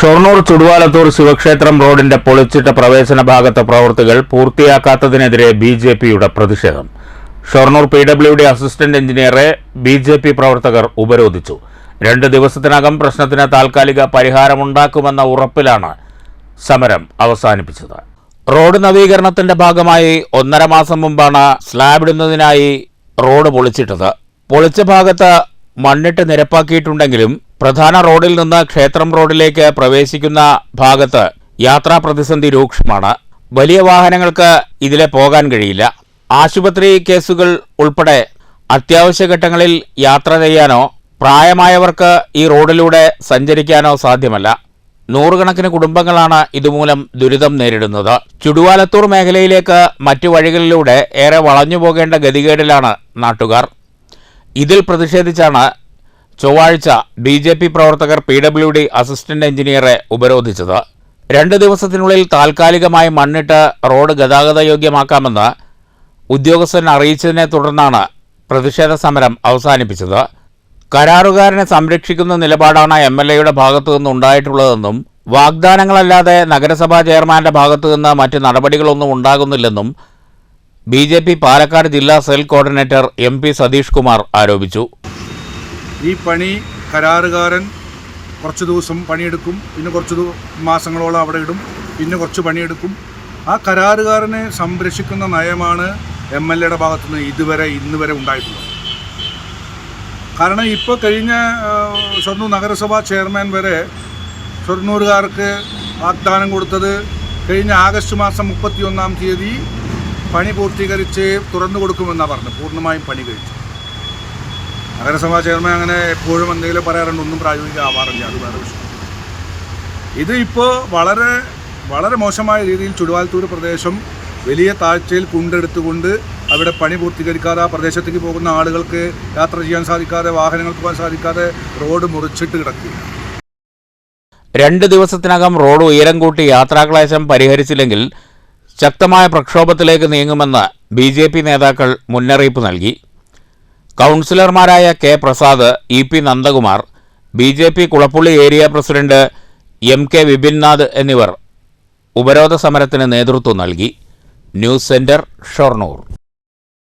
ഷൊർണൂർ ചുടുവാലത്തൂർ ശിവക്ഷേത്രം റോഡിന്റെ പൊളിച്ചിട്ട പ്രവേശന ഭാഗത്തെ പ്രവൃത്തികൾ പൂർത്തിയാക്കാത്തതിനെതിരെ ബി ജെ പിയുടെ പ്രതിഷേധം. Shoranur P W D assistant എഞ്ചിനീയറെ B J P പ്രവർത്തകർ ഉപരോധിച്ചു. രണ്ട് ദിവസത്തിനകം പ്രശ്നത്തിന് താൽക്കാലിക പരിഹാരമുണ്ടാക്കുമെന്ന ഉറപ്പിലാണ് സമരം അവസാനിപ്പിച്ചത്. റോഡ് നവീകരണത്തിന്റെ ഭാഗമായി ഒന്നര മാസം മുമ്പാണ് സ്ലാബ് ഇടുന്നതിനായി റോഡ് പൊളിച്ചിട്ടത്. പൊളിച്ച ഭാഗത്ത് മണ്ണിട്ട് നിരപ്പാക്കിയിട്ടുണ്ടെങ്കിലും പ്രധാന റോഡിൽ നിന്ന് ക്ഷേത്രം റോഡിലേക്ക് പ്രവേശിക്കുന്ന ഭാഗത്ത് യാത്രാ പ്രതിസന്ധി രൂക്ഷമാണ്. വലിയ വാഹനങ്ങൾക്ക് ഇതിലെ പോകാൻ കഴിയില്ല. ആശുപത്രി കേസുകൾ ഉൾപ്പെടെ അത്യാവശ്യ ഘട്ടങ്ങളിൽ യാത്ര ചെയ്യാനോ പ്രായമായവർക്ക് ഈ റോഡിലൂടെ സഞ്ചരിക്കാനോ സാധ്യമല്ല. നൂറുകണക്കിന് കുടുംബങ്ങളാണ് ഇതുമൂലം ദുരിതം നേരിടുന്നത്. ചുടുവാലത്തൂർ മേഖലയിലേക്ക് മറ്റു വഴികളിലൂടെ ഏറെ വളഞ്ഞു പോകേണ്ട ഗതികേടിലാണ് നാട്ടുകാർ. ഇതിൽ പ്രതിഷേധിച്ചാണ് ചൊവ്വാഴ്ച ബി ജെ പി പ്രവർത്തകർ പി ഡബ്ല്യു ഡി അസിസ്റ്റന്റ് എഞ്ചിനീയറെ ഉപരോധിച്ചത്. രണ്ട് ദിവസത്തിനുള്ളിൽ താൽക്കാലികമായി മണ്ണിട്ട് റോഡ് ഗതാഗതയോഗ്യമാക്കാമെന്ന് ഉദ്യോഗസ്ഥൻ അറിയിച്ചതിനെ തുടർന്നാണ് പ്രതിഷേധ സമരം അവസാനിപ്പിച്ചത്. കരാറുകാരനെ സംരക്ഷിക്കുന്ന നിലപാടാണ് എം എൽ എയുടെ ഭാഗത്തു നിന്ന് ഉണ്ടായിട്ടുള്ളതെന്നും വാഗ്ദാനങ്ങളല്ലാതെ നഗരസഭാ ചെയർമാന്റെ ഭാഗത്തു നിന്ന് മറ്റ് നടപടികളൊന്നും ഉണ്ടാകുന്നില്ലെന്നും ബി ജെ പി പാലക്കാട് ജില്ലാ cell coordinator M P Satheesh Kumar ആരോപിച്ചു. ഈ പണി കരാറുകാരൻ കുറച്ച് ദിവസം പണിയെടുക്കും പിന്നെ കുറച്ച് മാസങ്ങളോളം അവിടെ ഇടും പിന്നെ കുറച്ച് പണിയെടുക്കും. ആ കരാറുകാരനെ സംരക്ഷിക്കുന്ന നയമാണ് എം എൽ എയുടെ ഭാഗത്തുനിന്ന് ഇതുവരെ ഇന്ന് വരെ ഉണ്ടായിട്ടുള്ളത്. കാരണം ഇപ്പോൾ കഴിഞ്ഞ ഷൊർണൂർ നഗരസഭാ ചെയർമാൻ വരെ ഷൊർണൂറുകാർക്ക് വാഗ്ദാനം കൊടുത്തത് കഴിഞ്ഞ ആഗസ്റ്റ് മാസം മുപ്പത്തിയൊന്നാം തീയതി പണി പൂർത്തീകരിച്ച് തുറന്നു കൊടുക്കുമെന്നാണ് പറഞ്ഞത്. പൂർണമായും പണി കഴിച്ചു. നഗരസഭാ ചെയർമാൻ അങ്ങനെ എപ്പോഴും എന്തെങ്കിലും പറയാറുണ്ട് ഒന്നും പ്രായോഗികമാവാറില്ല അത് വേറെ വിഷയം. ഇത് ഇപ്പോൾ വളരെ വളരെ മോശമായ രീതിയിൽ ചുടുവാൽത്തൂർ പ്രദേശം വലിയ താഴ്ചയിൽ കുണ്ടെടുത്തുകൊണ്ട് അവിടെ പണി പൂർത്തീകരിക്കാതെ ആ പ്രദേശത്തേക്ക് പോകുന്ന ആളുകൾക്ക് യാത്ര ചെയ്യാൻ സാധിക്കാതെ വാഹനങ്ങൾക്ക് പോകാൻ സാധിക്കാതെ റോഡ് മുറിച്ചിട്ട് കിടക്കുക രണ്ട് ദിവസത്തിനകം റോഡ് ഉയരം കൂട്ടി യാത്രാക്ലേശം പരിഹരിച്ചില്ലെങ്കിൽ ശക്തമായ പ്രക്ഷോഭത്തിലേക്ക് നീങ്ങുമെന്ന് ബി നേതാക്കൾ മുന്നറിയിപ്പ് നൽകി. കൗൺസിലർമാരായ K Prasad E P Nandakumar B J P Kulappully area president M K Vipinnath എന്നിവർ ഉപരോധ സമരത്തിന് നേതൃത്വം നൽകി. News centre Shoranur.